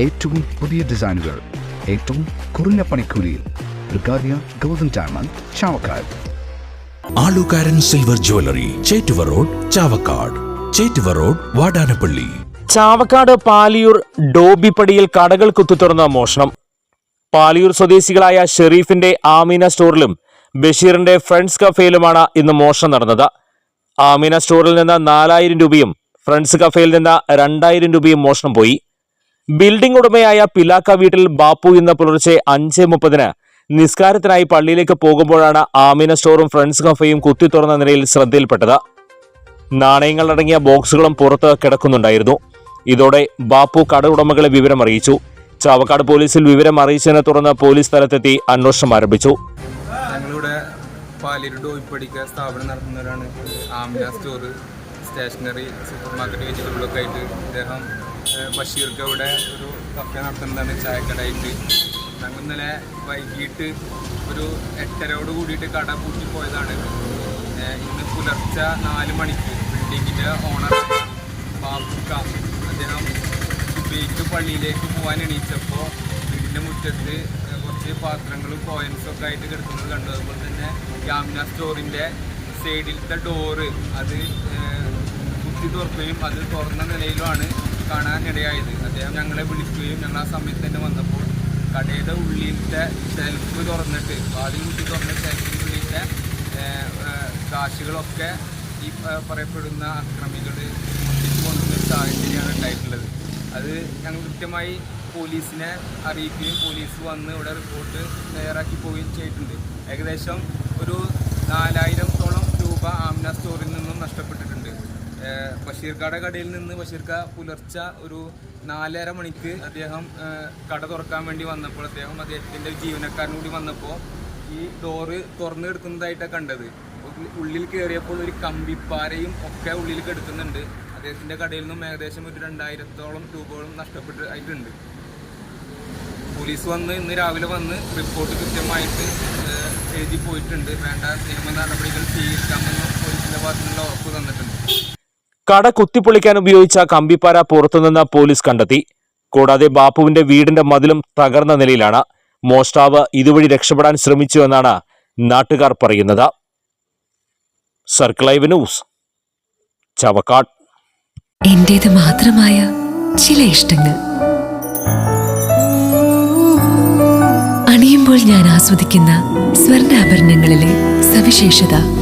ഏറ്റവും പുതിയ ഡിസൈനുകൾ ഏറ്റവും കുറഞ്ഞ പണിക്കൂലിയിൽ ബ്രിഗാദിയ golden diamond Chavakkad. Alukaran silver jewellery Chettuva road Chavakkad. Chettuva road Vadanappally. Chavakkad Palayur ഡോബിപ്പടിയിൽ കടകൾ കുത്തിത്തുറന്ന മോഷണം. പാലിയൂർ സ്വദേശികളായ ഷെറീഫിന്റെ ആമീന സ്റ്റോറിലും ബഷീറിന്റെ ഫ്രണ്ട്സ് കഫേയിലുമാണ് ഇന്ന് മോഷണം നടന്നത്. ആമീന സ്റ്റോറിൽ നിന്ന് നാലായിരം രൂപയും ഫ്രണ്ട്സ് കഫേയിൽ നിന്ന് രണ്ടായിരം രൂപയും മോഷണം പോയി. ബിൽഡിംഗ് ഉടമയായ പിലാക്ക വീട്ടിൽ ബാപ്പു ഇന്ന് പുലർച്ചെ അഞ്ച് മുപ്പതിന് നിസ്കാരത്തിനായി പള്ളിയിലേക്ക് പോകുമ്പോഴാണ് ആമിന സ്റ്റോറും ഫ്രണ്ട്സ് കഫയും കുത്തി തുറന്ന നിലയിൽ ശ്രദ്ധയിൽപ്പെട്ടത്. നാണയങ്ങൾ അടങ്ങിയ ബോക്സുകളും പുറത്ത് കിടക്കുന്നുണ്ടായിരുന്നു. ഇതോടെ ബാപ്പു കട ഉടമകളെ വിവരം അറിയിച്ചു. ചാവക്കാട് പോലീസിൽ വിവരം അറിയിച്ചതിനെ തുടർന്ന് പോലീസ് സ്ഥലത്തെത്തി അന്വേഷണം ആരംഭിച്ചു. സ്ഥാപനം നടത്തുന്നവരാണ്. സ്റ്റോർ സ്റ്റേഷനറി സൂപ്പർ മാർക്കറ്റ് വെജിറ്റബിളൊക്കെ ആയിട്ട് ഇദ്ദേഹം ബഷീർക്ക് ഇവിടെ ഒരു കഫേ നടത്തുന്നതാണ് ചായക്കടയായിട്ട്. ഞങ്ങൾ ഇന്നലെ വൈകിട്ട് ഒരു എട്ടരയോട് കൂടിയിട്ട് കട പൂട്ടി പോയതാണ്. ഇന്ന് പുലർച്ചെ നാല് മണിക്ക് ബിൽഡിങ്ങിന്റെ ഓണർ ബാബുക്ക അദ്ദേഹം സുബൈക്ക് പള്ളിയിലേക്ക് പോകാൻ എണീച്ചപ്പോൾ വീടിന്റെ മുറ്റത്ത് കുറച്ച് പാത്രങ്ങളും കോയിൻസും ഒക്കെ ആയിട്ട് കിടക്കുന്നത് കണ്ടു. അതുപോലെ തന്നെ യാമിന സ്റ്റോറിന്റെ സൈഡിലത്തെ ഡോറ് അത് കുത്തി തുറക്കുകയും അത് തുറന്ന നിലയിലുമാണ് കാണാനിടയായത്. അദ്ദേഹം ഞങ്ങളെ വിളിക്കുകയും ഞങ്ങൾ ആ സമയത്ത് തന്നെ വന്നപ്പോൾ കടയുടെ ഉള്ളിലത്തെ ഷെൽഫ് തുറന്നിട്ട് വാതിൽ കുട്ടി തുറന്ന ഏഹ്, കാശുകളൊക്കെ ഈ പറയപ്പെടുന്ന അക്രമികൾ ഒട്ടിച്ചു കൊണ്ടുവന്ന സാഹചര്യമാണ് ഉണ്ടായിട്ടുള്ളത്. അത് ഞങ്ങൾ കൃത്യമായി പോലീസിനെ അറിയിക്കുകയും പോലീസ് വന്ന് ഇവിടെ റിപ്പോർട്ട് തയ്യാറാക്കി പോവുകയും ചെയ്തിട്ടുണ്ട്. ഏകദേശം ഒരു നാലായിരത്തോളം രൂപ ആംന സ്റ്റോറിൽ നിന്നും നഷ്ടപ്പെട്ടിട്ടുണ്ട് ഏഹ് ബഷീർക്കാടെ കടയിൽ നിന്ന് ബഷീർക്ക പുലർച്ച ഒരു നാലര മണിക്ക് അദ്ദേഹം കട തുറക്കാൻ വേണ്ടി വന്നപ്പോൾ അദ്ദേഹം അദ്ദേഹത്തിന്റെ ജീവനക്കാരനും കൂടി വന്നപ്പോൾ ഈ ഡോറ് തുറന്നു കിടക്കുന്നതായിട്ടാണ് കണ്ടത്. ഉള്ളിൽ- കയറിയപ്പോൾ ഒരു കമ്പിപ്പാരയും ഒക്കെ ഉള്ളിൽ കെടുക്കുന്നുണ്ട്. അദ്ദേഹത്തിന്റെ കടയിൽ നിന്നും ഏകദേശം ഒരു രണ്ടായിരത്തോളം രൂപകളും നഷ്ടപ്പെട്ട് ആയിട്ടുണ്ട്. പോലീസ് വന്ന് ഇന്ന് രാവിലെ വന്ന് റിപ്പോർട്ട് കൃത്യമായിട്ട് എഴുതി പോയിട്ടുണ്ട്. വേണ്ട നിയമ നടപടികൾ സ്വീകരിക്കാമെന്നും പോലീസിന്റെ ഭാഗത്തുനിന്നുള്ള ഉറപ്പ് തന്നിട്ടുണ്ട്. കട കുത്തിപ്പൊളിക്കാൻ ഉപയോഗിച്ച കമ്പിപ്പാര പുറത്തുനിന്ന് പോലീസ് കണ്ടെത്തി. കൂടാതെ ബാപ്പുവിന്റെ വീടിന്റെ മതിലും തകർന്ന നിലയിലാണ് മോഷ്ടാവ് ഇതുവഴി രക്ഷപ്പെടാൻ ശ്രമിച്ചു എന്നാണ് നാട്ടുകാർ പറയുന്നത്. Circle live news Chavakkad. എന്റേത് മാത്രമായ ചില ഇഷ്ടങ്ങൾ. അണിയുമ്പോൾ ഞാൻ ആസ്വദിക്കുന്ന സ്വർണാഭരണങ്ങളിലെ സവിശേഷത.